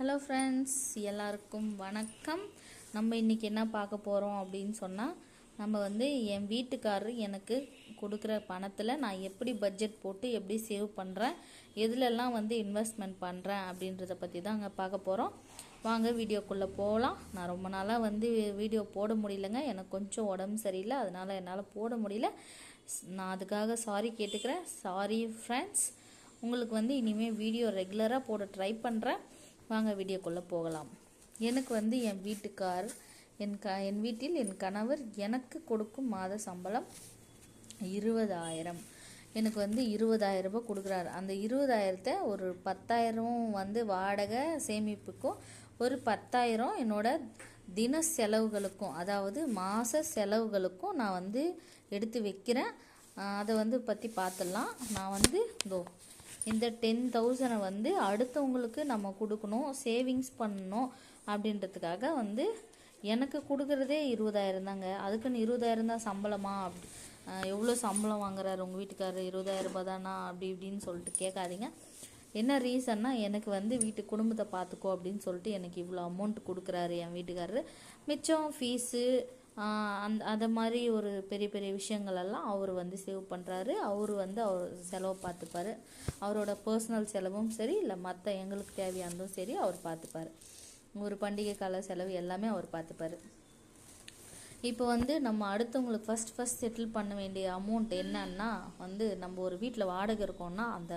Hello friends எல்லாருக்கும் வணக்கம். நம்ம இன்றைக்கி என்ன பார்க்க போகிறோம் அப்படின்னு சொன்னால் நம்ம வந்து என் வீட்டுக்காரர் எனக்கு கொடுக்குற பணத்தில் நான் எப்படி பட்ஜெட் போட்டு எப்படி சேவ் பண்ணுறேன் எதுலெல்லாம் வந்து இன்வெஸ்ட்மெண்ட் பண்ணுறேன் அப்படின்றத பற்றி தான் அங்கே பார்க்க போகிறோம் வாங்க வீடியோக்குள்ளே போகலாம் நான் ரொம்ப நாளாக வந்து வீடியோ போட முடியலங்க. எனக்கு கொஞ்சம் உடம்பு சரியில்லை. அதனால் என்னால் போட முடியல. நான் அதுக்காக சாரி கேட்டுக்கிறேன். சாரி ஃப்ரெண்ட்ஸ் உங்களுக்கு வந்து இனிமேல் வீடியோ ரெகுலராக போட ட்ரை பண்ணுறேன் வாங்க வீடியோக்குள்ளே போகலாம். எனக்கு வந்து என் வீட்டுக்கார் என் க என் வீட்டில் என் கணவர் எனக்கு கொடுக்கும் மாத சம்பளம் இருபதாயிரம். எனக்கு வந்து இருபதாயிரம் ரூபாய் கொடுக்குறாரு. அந்த இருபதாயிரத்தை ஒரு பத்தாயிரம் வந்து வாடகை சேமிப்புக்கும் ஒரு பத்தாயிரம் என்னோட தின செலவுகளுக்கும் அதாவது மாத செலவுகளுக்கும் நான் வந்து எடுத்து வைக்கிறேன். அதை வந்து பற்றி பார்த்துடலாம் நான் வந்து இதோ இந்த டென் தௌசண்டை வந்து அடுத்தவங்களுக்கு நம்ம கொடுக்கணும் சேவிங்ஸ் பண்ணணும் அப்படின்றதுக்காக வந்து எனக்கு கொடுக்குறதே இருபதாயிரம் தாங்க. அதுக்குன்னு இருபதாயிரம் தான் சம்பளமா? அப்படி எவ்வளோ சம்பளம் வாங்குறாரு உங்கள் வீட்டுக்காரர்? இருபதாயிரம் ரூபாய் தானா? அப்படி இப்படின்னு சொல்லிட்டு கேட்காதீங்க. என்ன ரீசன்னா எனக்கு வந்து வீட்டு குடும்பத்தை பார்த்துக்கோ அப்படின்னு சொல்லிட்டு எனக்கு இவ்வளோ அமௌண்ட் கொடுக்குறாரு என் வீட்டுக்காரரு. மிச்சம் ஃபீஸு அந்த அதை மாதிரி ஒரு பெரிய பெரிய விஷயங்களெல்லாம் அவர் வந்து சேவ் பண்ணுறாரு அவர் வந்து அவர் செலவு பார்த்துப்பாரு. அவரோட பர்சனல் செலவும் சரி இல்லை மற்ற எங்களுக்கு தேவையானதும் சரி அவர் பார்த்துப்பார். ஒரு பண்டிகை கால செலவு எல்லாமே அவர் பார்த்துப்பார். இப்போ வந்து நம்ம அடுத்தவங்களுக்கு ஃபஸ்ட் ஃபஸ்ட் செட்டில் பண்ண வேண்டிய அமௌண்ட் என்னன்னா வந்து நம்ம ஒரு வீட்டில் வாடகை இருக்கோம்னா அந்த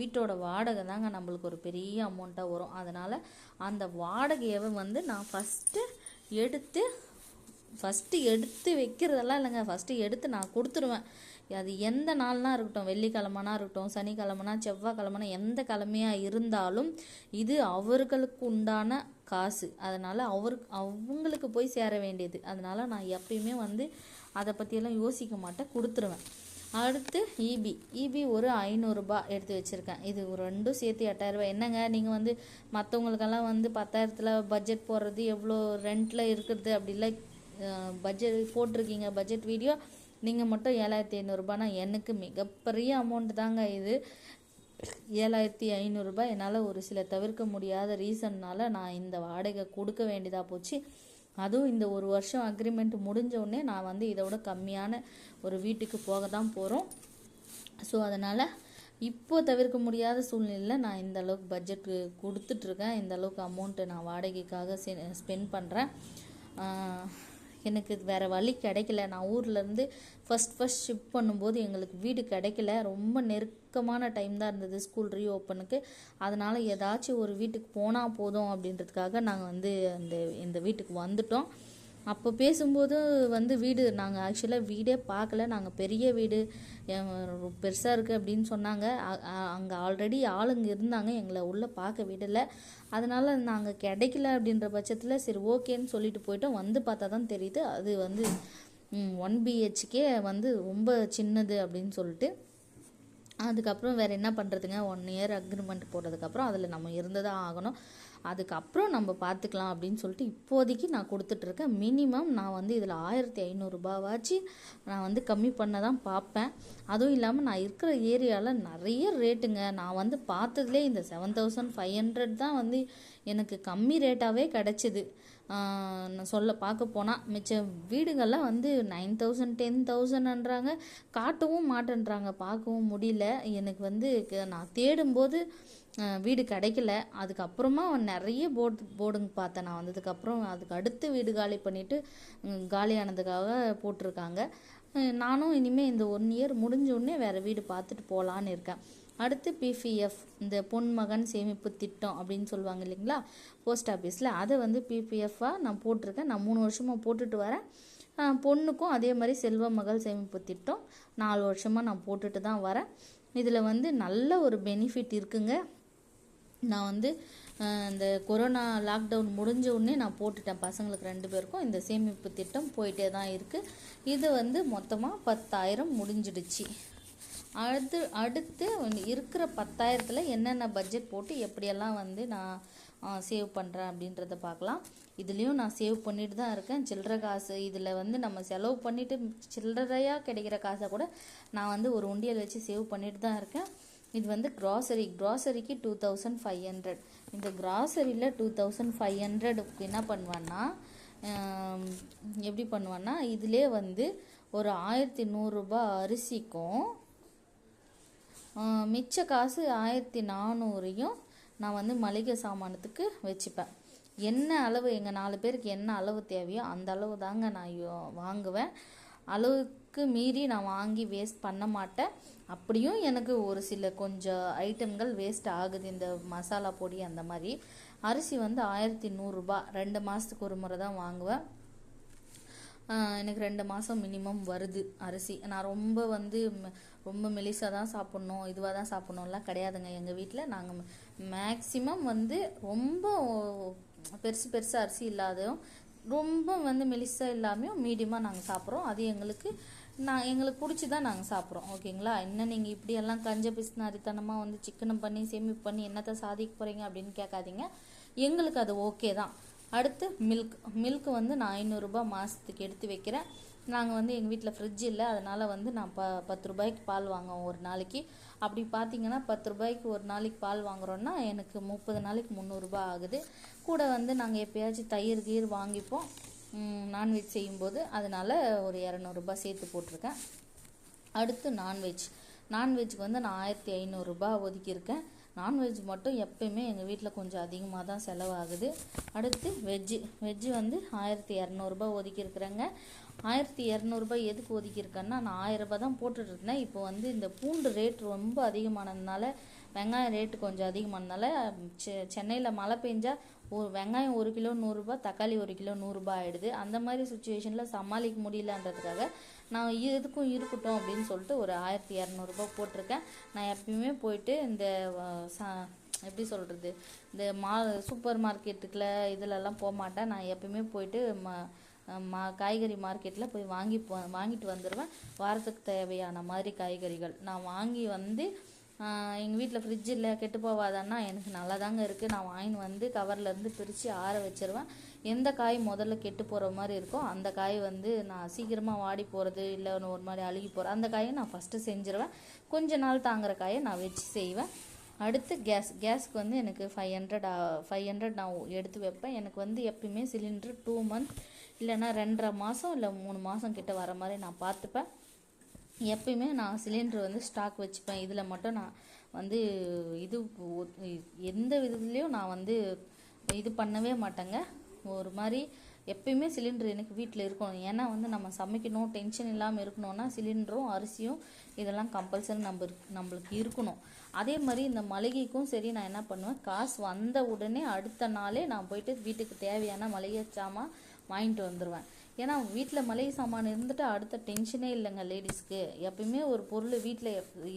வீட்டோட வாடகை தாங்க நம்மளுக்கு ஒரு பெரிய அமௌண்ட்டாக வரும். அதனால் அந்த வாடகையை வந்து நான் ஃபஸ்ட்டு எடுத்து ஃபஸ்ட்டு எடுத்து வைக்கிறதெல்லாம் இல்லைங்க. ஃபஸ்ட்டு எடுத்து நான் கொடுத்துருவேன். அது எந்த நாள்னா இருக்கட்டும். வெள்ளிக்கிழமனா இருக்கட்டும் சனிக்கிழமனா செவ்வாய்க்கிழமனா எந்த கிழமையாக இருந்தாலும் இது அவர்களுக்கு உண்டான காசு. அதனால் அவருக்கு அவங்களுக்கு போய் சேர வேண்டியது. அதனால் நான் எப்பயுமே வந்து அதை பற்றியெல்லாம் யோசிக்க மாட்டேன். கொடுத்துருவேன். அடுத்து இபி இபி ஒரு ஐநூறுரூபா எடுத்து வச்சுருக்கேன். இது ஒரு ரெண்டும் சேர்த்து எட்டாயிரரூபா என்னங்க? நீங்கள் வந்து மற்றவங்களுக்கெல்லாம் வந்து பத்தாயிரத்தில் பட்ஜெட் போடுறது எவ்வளோ ரெண்ட்டில் இருக்கிறது அப்படிலாம் பட்ஜெட் போட்டிருக்கீங்க பட்ஜெட் வீடியோ நீங்கள் மட்டும் ஏழாயிரத்தி ஐநூறுரூபானா எனக்கு மிகப்பெரிய அமௌண்ட் தாங்க இது. ஏழாயிரத்தி ஐநூறுரூபா என்னால் ஒரு சில தவிர்க்க முடியாத ரீசன்னால் நான் இந்த வாடகை கொடுக்க வேண்டியதாக போச்சு. அதுவும் இந்த ஒரு வருஷம் அக்ரிமெண்ட் முடிஞ்சோடனே நான் வந்து இதோட கம்மியான ஒரு வீட்டுக்கு போக தான் போகிறோம் ஸோ அதனால் இப்போ தவிர்க்க முடியாத சூழ்நிலையில் நான் இந்த அளவுக்கு பட்ஜெட் கொடுத்துட்ருக்கேன் இந்த அளவுக்கு அமௌண்ட்டு நான் வாடகைக்காக ஸ்பெண்ட் பண்ணுறேன் எனக்கு வேறு வழி கிடைக்கல. நான் ஊர்லேருந்து ஃபஸ்ட் ஃபஸ்ட் ஷிஃப்ட் பண்ணும்போது எங்களுக்கு வீடு கிடைக்கல. ரொம்ப நெருக்கமான டைம் தான் இருந்தது ஸ்கூல் ரீ ஓப்பனுக்கு அதனால் ஏதாச்சும் ஒரு வீட்டுக்கு போனால் போதும் அப்படின்றதுக்காக நாங்கள் வந்து அந்த இந்த வீட்டுக்கு வந்துட்டோம். அப்போ பேசும்போது வந்து வீடு நாங்கள் ஆக்சுவலாக வீடே பார்க்கல. நாங்கள் பெரிய வீடு. பெருசாக இருக்குது அப்படின்னு சொன்னாங்க. அங்கே ஆல்ரெடி ஆளுங்க இருந்தாங்க. எங்களை உள்ளே பார்க்க விடலை. அதனால் நாங்கள் கிடைக்கல அப்படின்ற பட்சத்தில் சரி ஓகேன்னு சொல்லிட்டு போயிட்டோம். வந்து பார்த்தா தான் தெரியுது. அது வந்து ஒன் பிஹெச்கே வந்து ரொம்ப சின்னது அப்படின்னு சொல்லிட்டு. அதுக்கப்புறம் வேறு என்ன பண்ணுறதுங்க ஒன் இயர் அக்ரிமெண்ட் போட்டதுக்கப்புறம் அதில் நம்ம இருந்ததாக ஆகணும். அதுக்கப்புறம் நம்ம பார்த்துக்கலாம் அப்படின்னு சொல்லிட்டு இப்போதைக்கு நான் கொடுத்துட்ருக்கேன். மினிமம் நான் வந்து இதில் ஆயிரத்தி ஐநூறுரூபாவாச்சு நான் வந்து கம்மி பண்ண தான் பார்ப்பேன். அதுவும் இல்லாமல் நான் இருக்கிற ஏரியாவில் நிறைய ரேட்டுங்க. நான் வந்து பார்த்ததுலே இந்த செவன் தௌசண்ட் ஃபைவ் ஹண்ட்ரட் தான் வந்து எனக்கு கம்மி ரேட்டாகவே கிடச்சிது. நான் சொல்ல பார்க்க போனால் மிச்ச வீடுகள்லாம் வந்து நைன் தௌசண்ட் டென் தௌசண்ட்ன்றாங்க காட்டவும் மாட்டேன்றாங்க. பார்க்கவும் முடியல. எனக்கு வந்து நான் தேடும்போது வீடு கிடைக்கல. அதுக்கப்புறமா நிறைய போர்டு போர்டுங்க பார்த்தேன் நான் வந்ததுக்கப்புறம். அதுக்கு அடுத்து வீடு காலி பண்ணிவிட்டு காலியானதுக்காக போட்டிருக்காங்க. நானும் இனிமேல் இந்த ஒன் இயர் முடிஞ்ச உடனே வேறு வீடு பார்த்துட்டு போகலான்னு இருக்கேன். அடுத்து பிபிஎஃப் இந்த பொன்மகன் சேமிப்பு திட்டம் அப்படின்னு சொல்லுவாங்க இல்லைங்களா? போஸ்ட் ஆஃபீஸில் அதை வந்து பிபிஎஃபாக நான் போட்டிருக்கேன். நான் மூணு வருஷமாக போட்டுட்டு வரேன். பொண்ணுக்கும் அதே மாதிரி செல்வ மகள் சேமிப்பு திட்டம் நாலு வருஷமாக நான் போட்டுட்டு தான் வரேன். இதில் வந்து நல்ல ஒரு பெனிஃபிட் இருக்குங்க. நான் வந்து இந்த கொரோனா லாக்டவுன் முடிஞ்ச உடனே நான் போட்டுட்டேன். பசங்களுக்கு ரெண்டு பேருக்கும் இந்த சேமிப்பு திட்டம் போயிட்டே தான் இருக்குது இது வந்து மொத்தமாக பத்தாயிரம் முடிஞ்சிடுச்சு. அடுத்து அடுத்து இருக்கிற பத்தாயிரத்தில் என்னென்ன பட்ஜெட் போட்டு எப்படியெல்லாம் வந்து நான் சேவ் பண்ணுறேன் அப்படின்றத பார்க்கலாம். இதுலேயும் நான் சேவ் பண்ணிட்டு தான் இருக்கேன். சில்லற காசு இதில் வந்து நம்ம செலவு பண்ணிவிட்டு சில்லறையாக கிடைக்கிற காசை கூட நான் வந்து ஒரு உண்டியல் வச்சு சேவ் பண்ணிட்டு தான் இருக்கேன். இது வந்து க்ராசரி க்ராசரிக்கு டூ தௌசண்ட் ஃபைவ் ஹண்ட்ரட் இந்த க்ராசரியில் டூ தௌசண்ட் ஃபைவ் ஹண்ட்ரடுக்கு என்ன பண்ணுவேன்னா எப்படி பண்ணுவேன்னா இதிலே வந்து ஒரு ஆயிரத்தி நூறுரூபா அரிசிக்கும் மிச்ச காசு ஆயிரத்தி நானூறையும் நான் வந்து மளிகை சாமானத்துக்கு வச்சுப்பேன். என்ன அளவு எங்கள் நாலு பேருக்கு என்ன அளவு தேவையோ அந்த அளவு தாங்க நான் யோ- வாங்குவேன். அளவுக்கு மீறி நான் வாங்கி வேஸ்ட் பண்ண மாட்டேன். அப்படியும் எனக்கு ஒரு சில கொஞ்சம் ஐட்டம்கள் வேஸ்ட் ஆகுது. இந்த மசாலா பொடி அந்த மாதிரி. அரிசி வந்து ஆயிரத்தி நூறுரூபா ரெண்டு மாதத்துக்கு ஒரு முறை தான் வாங்குவேன். எனக்கு ரெண்டு மாதம் மினிமம் வருது அரிசி. நான் ரொம்ப வந்து ரொம்ப மெலிசாக தான் சாப்பிட்ணும் இதுவாக தான் சாப்பிட்ணும்லாம் கிடையாதுங்க. எங்கள் வீட்டில் நாங்கள் மேக்ஸிமம் வந்து ரொம்ப பெருசு பெருசு அரிசி இல்லாதையும் ரொம்ப வந்து மெலிசாக இல்லாமையும் மீடியமாக நாங்கள் சாப்பிட்றோம். அது எங்களுக்கு நான் எங்களுக்கு பிடிச்சி தான் நாங்கள் சாப்பிட்றோம். ஓகேங்களா? என்ன நீங்கள் இப்படியெல்லாம் கஞ்ச பிசினாரித்தனமாக வந்து சிக்கனம் பண்ணி சேமிப்பு பண்ணி என்னத்தை சாதிக்க போகிறீங்க அப்படின்னு கேட்காதீங்க. எங்களுக்கு அது ஓகே தான். அடுத்து மில்க் மில்க் வந்து நான் ஐநூறுரூபா மாதத்துக்கு எடுத்து வைக்கிறேன். நாங்கள் வந்து எங்கள் வீட்டில் ஃப்ரிட்ஜ் இல்லை அதனால் வந்து நான் ப பத்து ரூபாய்க்கு பால் வாங்குவோம் ஒரு நாளைக்கு. அப்படி பார்த்தீங்கன்னா பத்து ரூபாய்க்கு ஒரு நாளைக்கு பால் வாங்குறோன்னா எனக்கு முப்பது நாளைக்கு முந்நூறுரூபா ஆகுது. கூட வந்து நாங்கள் எப்பயாச்சும் தயிர் கீர் வாங்கிப்போம். நான்வெஜ் செய்யும்போது அதனால் ஒரு இரநூறுபா சேர்த்து போட்டிருக்கேன். அடுத்து நான்வெஜ் நான்வெஜ்க்கு வந்து நான் ஆயிரத்தி ஐநூறுரூபா ஒதுக்கியிருக்கேன். நான்வெஜ் மட்டும் எப்பயுமே எங்கள் வீட்டில் கொஞ்சம் அதிகமாக தான் செலவாகுது. அடுத்து வெஜ்ஜு வெஜ்ஜு வந்து ஆயிரத்தி இரநூறுபா ஒதுக்கியிருக்கிறேங்க. ஆயிரத்தி இரநூறுபா எதுக்கு ஒதுக்கியிருக்கேன்னா நான் ஆயிரரூபா தான் போட்டுட்டு இருந்தேன் இப்போ வந்து இந்த பூண்டு ரேட் ரொம்ப அதிகமானதுனால வெங்காயம் ரேட்டு கொஞ்சம் அதிகமானதுனால செ சென்னையில் மழை பெஞ்சால் ஒரு வெங்காயம் ஒரு கிலோ நூறுரூபா தக்காளி ஒரு கிலோ நூறுரூபா ஆகிடுது அந்த மாதிரி சுச்சுவேஷனில் சமாளிக்க முடியலன்றதுக்காக நான் எதுக்கும் இருக்கட்டும் அப்படின்னு சொல்லிட்டு ஒரு ஆயிரத்தி இரநூறுபா போட்டிருக்கேன். நான் எப்பயுமே போயிட்டு இந்த சா எப்படி சொல்கிறது இந்த மா சூப்பர் மார்க்கெட்டுக்குள்ள இதிலெல்லாம் போக மாட்டேன். நான் எப்பயுமே போயிட்டு ம மா காய்கறி மார்க்கெட்டில் போய் வாங்கி வாங்கிட்டு வந்துடுவேன் வாரத்துக்கு தேவையான மாதிரி காய்கறிகள் நான் வாங்கி வந்து எங்கள் வீட்டில் ஃப்ரிட்ஜ் இல்லை கெட்டு போவாதான்னா எனக்கு நல்லா தாங்க இருக்குது நான் வாங்கின்னு வந்து கவர்லேருந்து பிரித்து ஆற வச்சுருவேன். எந்த காய் முதல்ல கெட்டு போகிற மாதிரி இருக்கோ அந்த காய் வந்து நான் சீக்கிரமாக வாடி போகிறது இல்லை ஒரு மாதிரி அழுகி போகிற அந்த காயை நான் ஃபஸ்ட்டு செஞ்சுருவேன். கொஞ்ச நாள் தாங்குற காயை நான் வச்சு செய்வேன். அடுத்து கேஸ் கேஸ்க்கு வந்து எனக்கு ஃபைவ் ஹண்ட்ரட் ஃபைவ் ஹண்ட்ரட் நான் எடுத்து வைப்பேன். எனக்கு வந்து எப்பயுமே சிலிண்டர் டூ மந்த் இல்லைன்னா ரெண்டரை மாதம் இல்லை மூணு மாதம் கிட்ட வர மாதிரி நான் பார்த்துப்பேன். எப்பயுமே நான் சிலிண்டர் வந்து ஸ்டாக் வச்சுப்பேன். இதில் மட்டும் நான் வந்து இது எந்த விதத்துலேயும் நான் வந்து இது பண்ணவே மாட்டேங்க. ஒரு மாதிரி எப்பயுமே சிலிண்டர் எனக்கு வீட்டில் இருக்கணும். ஏன்னா வந்து நம்ம சமைக்கணும் டென்ஷன் இல்லாமல் இருக்கணும்னா சிலிண்டரும் அரிசியும் இதெல்லாம் கம்பல்சரி நம்ம நம்மளுக்கு இருக்கணும். அதே மாதிரி இந்த மளிகைக்கும் சரி நான் என்ன பண்ணுவேன்? காசு வந்த உடனே அடுத்த நாளே நான் போயிட்டு வீட்டுக்கு தேவையான மளிகை சாமான் வாங்கிட்டு வந்துடுவேன் ஏன்னா வீட்டில் மளிகை சாமான் இருந்துட்டு அடுத்த டென்ஷனே இல்லைங்க லேடிஸ்க்கு எப்பயுமே ஒரு பொருள் வீட்டில்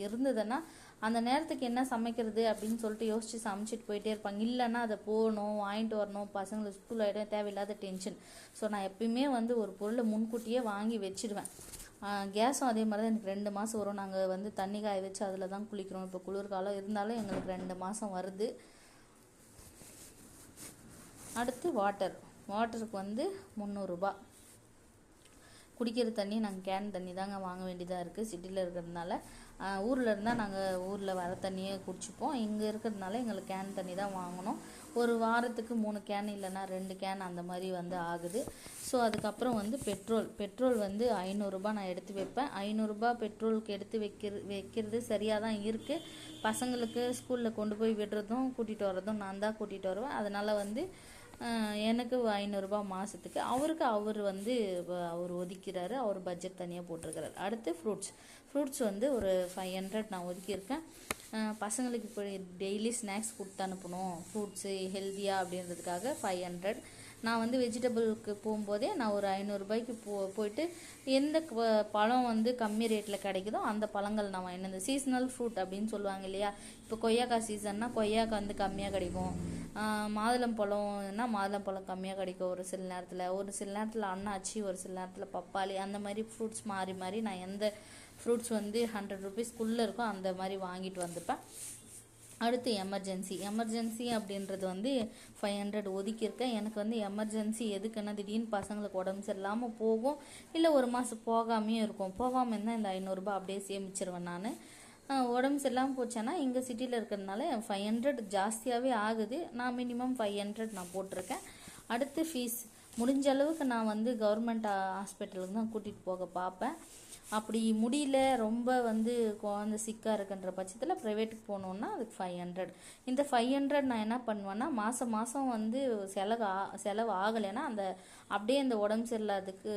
இருந்ததுன்னா அந்த நேரத்துக்கு என்ன சமைக்கிறது அப்படின்னு சொல்லிட்டு யோசிச்சு சமைச்சிட்டு போயிட்டே இருப்பாங்க. இல்லைன்னா அதை போகணும் வாங்கிட்டு வரணும் பசங்களுக்கு ஸ்கூல் ஆகிடும் தேவையில்லாத டென்ஷன் ஸோ நான் எப்பயுமே வந்து ஒரு பொருளை முன்கூட்டியே வாங்கி வச்சிடுவேன். கேஸும் அதே மாதிரி தான். எனக்கு ரெண்டு மாதம் வரும். நாங்கள் வந்து தண்ணி காய வச்சு அதில் தான் குளிக்கிறோம். இப்போ குளிர்காலம் இருந்தாலும் எங்களுக்கு ரெண்டு மாதம் வருது. அடுத்து வாட்டர் வாட்டருக்கு வந்து முந்நூறுரூபா குடிக்கிற தண்ணி நாங்கள் கேன் தண்ணி தாங்க வாங்க வேண்டியதாக இருக்குது சிட்டியில் இருக்கிறதுனால ஊரில் இருந்தால் நாங்கள் ஊரில் வர தண்ணியே குடிச்சுப்போம். இங்கே இருக்கிறதுனால எங்களுக்கு கேன் தண்ணி தான் வாங்கணும். ஒரு வாரத்துக்கு மூணு கேன் இல்லைன்னா ரெண்டு கேன் அந்த மாதிரி வந்து ஆகுது. ஸோ அதுக்கப்புறம் வந்து பெட்ரோல். பெட்ரோல் வந்து ஐநூறுரூபா நான் எடுத்து வைப்பேன். ஐநூறுரூபா பெட்ரோலுக்கு எடுத்து வைக்கிற வைக்கிறது சரியாக தான் இருக்குது பசங்களுக்கு ஸ்கூலில் கொண்டு போய் விடுறதும் கூட்டிகிட்டு வர்றதும் நான் தான் கூட்டிகிட்டு வருவேன். அதனால் வந்து எனக்கு ஐநூறுரூபா மாதத்துக்கு அவருக்கு அவர் வந்து அவர் ஒதுக்கிறாரு. அவர் பட்ஜெட் தனியாக போட்டிருக்கிறாரு. அடுத்து ஃப்ரூட்ஸ் ஃப்ரூட்ஸ் வந்து ஒரு ஃபைவ் ஹண்ட்ரட் நான் ஒதுக்கியிருக்கேன். பசங்களுக்கு இப்போ டெய்லி ஸ்நாக்ஸ் கொடுத்து அனுப்பணும். ஃப்ரூட்ஸு ஹெல்த்தியாக அப்படின்றதுக்காக ஃபைவ் ஹண்ட்ரட் நான் வந்து வெஜிடபிளுக்கு போகும்போதே நான் ஒரு ஐநூறுரூபாய்க்கு போ போயிட்டு எந்த பழம் வந்து கம்மி ரேட்டில் கிடைக்குதோ அந்த பழங்கள் நான் வாங்கினது இந்த சீசனல் ஃப்ரூட் அப்படின்னு சொல்லுவாங்க இல்லையா? இப்போ கொய்யாக்காய் சீசன்னா கொய்யாக்காய் வந்து கம்மியாக கிடைக்கும். மாதுளம் பழம்னா மாதுளம் பழம் கம்மியாக கிடைக்கும் ஒரு சில நேரத்தில். ஒரு சில நேரத்தில் அண்ணாச்சி ஒரு சில நேரத்தில் பப்பாளி அந்த மாதிரி ஃப்ரூட்ஸ் மாறி மாறி நான் எந்த ஃப்ரூட்ஸ் வந்து ஹண்ட்ரட் ருபீஸ்க்குள்ளே இருக்கோ அந்த மாதிரி வாங்கிட்டு வந்துப்பேன் அடுத்து எமர்ஜென்சி எமர்ஜென்சி அப்படின்றது வந்து ஃபைவ் ஹண்ட்ரட் ஒதுக்கியிருக்கேன் எனக்கு வந்து எமர்ஜென்சி எதுக்குன்னா திடீர்னு பசங்களுக்கு உடம்பு சரியில்லாமல் போகும். இல்லை ஒரு மாதம் போகாமையும் இருக்கும். போகாமல் இருந்தால் இந்த ஐநூறுரூபா அப்படியே சேமிச்சிருவேன் நான். உடம்பு சரியில்லாமல் போச்சேன்னா இங்கே சிட்டியில் இருக்கிறதுனால ஃபைவ் ஹண்ட்ரட் ஜாஸ்தியாகவே ஆகுது. நான் மினிமம் ஃபைவ் ஹண்ட்ரட் நான் போட்டிருக்கேன். அடுத்து ஃபீஸ் முடிஞ்ச அளவுக்கு நான் வந்து கவர்மெண்ட் ஹாஸ்பிட்டலுக்கு தான் கூட்டிகிட்டு போக பார்ப்பேன். அப்படி முடியல ரொம்ப வந்து குழந்த சிக்காக இருக்குன்ற பட்சத்தில் ப்ரைவேட்டுக்கு போனோன்னா அதுக்கு ஃபைவ் ஹண்ட்ரட் இந்த ஃபைவ் ஹண்ட்ரட் நான் என்ன பண்ணுவேன்னா மாதம் மாதம் வந்து செலவு ஆ செலவு ஆகலைன்னா அந்த அப்படியே இந்த உடம்பு சரியில்லாததுக்கு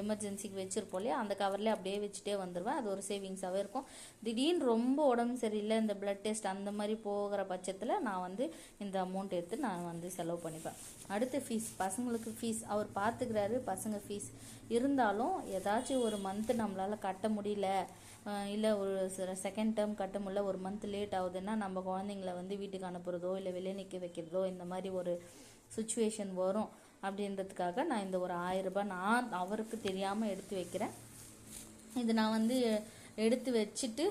எமர்ஜென்சிக்கு வச்சுருப்போம் இல்லையா அந்த கவர்லேயே அப்படியே வச்சுட்டே வந்துடுவேன் அது ஒரு சேவிங்ஸாகவே இருக்கும். திடீர்னு ரொம்ப உடம்பு சரியில்லை இந்த பிளட் டெஸ்ட் அந்த மாதிரி போகிற பட்சத்தில் நான் வந்து இந்த அமௌண்ட் எடுத்து நான் வந்து செலவு பண்ணிப்பேன். அடுத்து ஃபீஸ் பசங்களுக்கு ஃபீஸ் அவர் பார்த்துக்கிறாரு பசங்க ஃபீஸ் இருந்தாலும் ஏதாச்சும் ஒரு மந்த்து நம்மளால் கட்ட முடியல இல்லை ஒரு செகண்ட் டேர்ம் கட்ட முடியல ஒரு மந்த் லேட் ஆகுதுன்னா நம்ம குழந்தைங்கள வந்து வீட்டுக்கு அனுப்புறதோ இல்லை வெளியே நிற்க வைக்கிறதோ இந்த மாதிரி ஒரு சுச்சுவேஷன் வரும். அப்படின்றதுக்காக நான் இந்த ஒரு ஆயிரம் ரூபாய் நான் அவருக்கு தெரியாமல் எடுத்து வைக்கிறேன். இது நான் வந்து எடுத்து வச்சுட்டு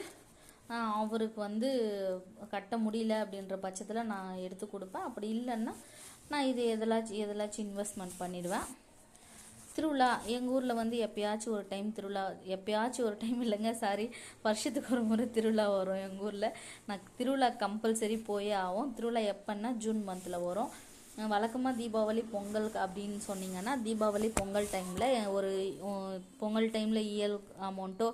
அவருக்கு வந்து கட்ட முடியல அப்படின்ற பட்சத்தில் நான் எடுத்து கொடுப்பேன். அப்படி இல்லைன்னா நான் இது எதலாச்சும் எதிலாச்சும் இன்வெஸ்ட்மெண்ட் பண்ணிடுவேன். திருவிழா எங்கள் ஊரில் வந்து எப்பயாச்சும் ஒரு டைம் திருவிழா எப்பயாச்சும் ஒரு டைம் இல்லைங்க சாரி வருஷத்துக்கு ஒரு முறை திருவிழா வரும் எங்கள் ஊரில். நான் திருவிழா கம்பல்சரி போயே ஆகும் திருவிழா எப்போன்னா ஜூன் மந்தில் வரும். வழக்கமாக தீபாவளி பொங்கல் அப்படின்னு சொன்னீங்கன்னா தீபாவளி பொங்கல் டைமில் ஒரு பொங்கல் டைமில் இயல் அமௌண்ட்டோ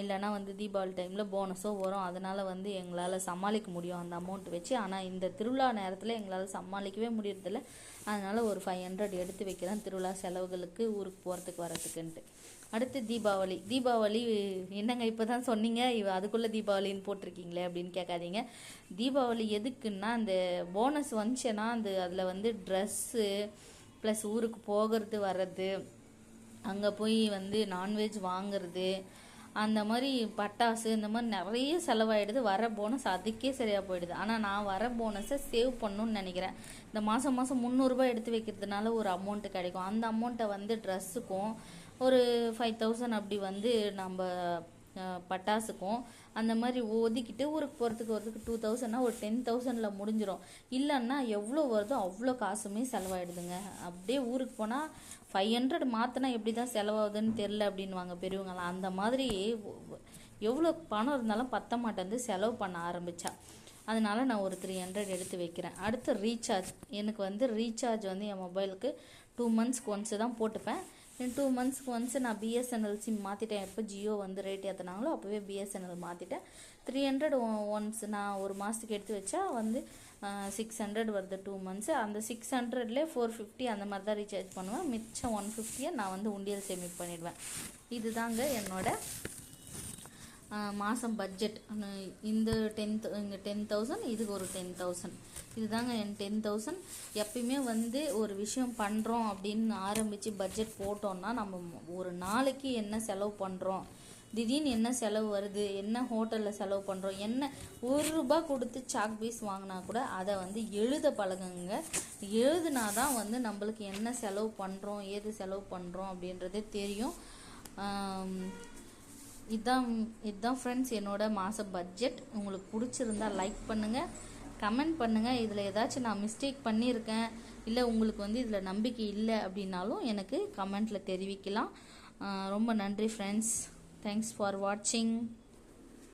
இல்லைன்னா வந்து தீபாவளி டைமில் போனஸோ வரும். அதனால் வந்து எங்களால் சமாளிக்க முடியும் அந்த அமௌண்ட் வச்சு. ஆனால் இந்த திருவிழா நேரத்தில் எங்களால் சமாளிக்கவே முடியறதில்ல. அதனால் ஒரு ஃபைவ் ஹண்ட்ரட் எடுத்து வைக்கிறேன். திருவிழா செலவுகளுக்கு ஊருக்கு போகிறதுக்கு வரதுக்குன்ட்டு அடுத்து தீபாவளி. தீபாவளி என்னங்க இப்போ தான் சொன்னீங்க? இவ அதுக்குள்ளே தீபாவளின்னு போட்டிருக்கீங்களே அப்படின்னு கேட்காதீங்க. தீபாவளி எதுக்குன்னா அந்த போனஸ் வந்துச்சுன்னா அந்த அதில் வந்து ட்ரெஸ்ஸு ப்ளஸ் ஊருக்கு போகிறது வர்றது அங்கே போய் வந்து நான்வெஜ் வாங்குறது அந்த மாதிரி பட்டாசு இந்த மாதிரி நிறைய செலவாயிடுது. வர போனஸ் அதுக்கே சரியாக போயிடுது. ஆனால் நான் வர போனஸை சேவ் பண்ணணும்னு நினைக்கிறேன். இந்த மாதம் மாதம் முந்நூறுரூபா எடுத்து வைக்கிறதுனால ஒரு அமௌண்ட்டு கிடைக்கும். அந்த அமௌண்ட்டை வந்து ட்ரெஸ்ஸுக்கும் ஒரு ஃபைவ் தௌசண்ட் அப்படி வந்து நம்ம பட்டாசுக்கும் அந்த மாதிரி ஒதுக்கிட்டு ஊருக்கு போகிறதுக்கு வரதுக்கு டூ தௌசண்ட்னா ஒரு டென் தௌசண்டில் முடிஞ்சிடும் இல்லைன்னா எவ்வளோ வருதோ அவ்வளோ காசுமே செலவாயிடுதுங்க. அப்படியே ஊருக்கு போனால் ஃபைவ் ஹண்ட்ரட் மாற்றினா எப்படி தான் செலவாகுதுன்னு தெரில அப்படின்வாங்க பெரியவங்களாம் அந்த மாதிரி எவ்வளோ பணம் இருந்தாலும் பத்த மாட்டேந்து செலவு பண்ண ஆரம்பித்தா அதனால நான் ஒரு த்ரீ ஹண்ட்ரட் எடுத்து வைக்கிறேன். அடுத்து ரீசார்ஜ் எனக்கு வந்து ரீசார்ஜ் வந்து என் மொபைலுக்கு டூ மந்த்ஸ்க்கு ஒன்ஸ் தான் போட்டுப்பேன். டூ மந்த்ஸ்க்கு ஒன்ஸ் நான் பிஎஸ்என்எல் சிம் மாற்றிட்டேன் எப்போ ஜியோ வந்து ரேட் ஏற்றினாங்களோ அப்போவே பிஎஸ்என்எல் மாற்றிட்டேன் த்ரீ ஹண்ட்ரட் ஒன்ஸ் நான் ஒரு மாதத்துக்கு எடுத்து வச்சா வந்து சிக்ஸ் ஹண்ட்ரட் வருது டூ மந்த்ஸ் அந்த சிக்ஸ் ஹண்ட்ரட்லேயே ஃபோர் ஃபிஃப்டி அந்த மாதிரி தான் ரீசார்ஜ் பண்ணுவேன். மிச்சம் ஒன் ஃபிஃப்டியை நான் வந்து உண்டியல் சேமிப்பு பண்ணிடுவேன். இதுதாங்க என்னோடய மாதம் பட்ஜெட் இந்த டென் இங்கே டென் தௌசண்ட் இதுக்கு ஒரு டென் தௌசண்ட் இதுதாங்க என் டென் தௌசண்ட் எப்பயுமே வந்து ஒரு விஷயம் பண்ணுறோம் அப்படின்னு ஆரம்பித்து பட்ஜெட் போட்டோன்னா நம்ம ஒரு நாளைக்கு என்ன செலவு பண்ணுறோம் திடீர்னு என்ன செலவு வருது? என்ன ஹோட்டலில் செலவு பண்ணுறோம் என்ன ஒரு ரூபா கொடுத்து சாக் பீஸ் வாங்கினா கூட அதை வந்து எழுத பழகுங்க. எழுதுனா தான் வந்து நம்மளுக்கு என்ன செலவு பண்ணுறோம் ஏது செலவு பண்ணுறோம் அப்படின்றதே தெரியும். இதுதான் இதுதான் ஃப்ரெண்ட்ஸ் என்னோட மாத பட்ஜெட் உங்களுக்கு பிடிச்சிருந்தா லைக் பண்ணுங்கள் கமெண்ட் பண்ணுங்கள் இதில் ஏதாச்சும் நான் மிஸ்டேக் பண்ணியிருக்கேன். இல்லை உங்களுக்கு வந்து இதில் நம்பிக்கை இல்லை அப்படின்னாலும் எனக்கு கமெண்ட்டில் தெரிவிக்கலாம். ரொம்ப நன்றி ஃப்ரெண்ட்ஸ் தேங்க்ஸ் ஃபார் வாட்சிங்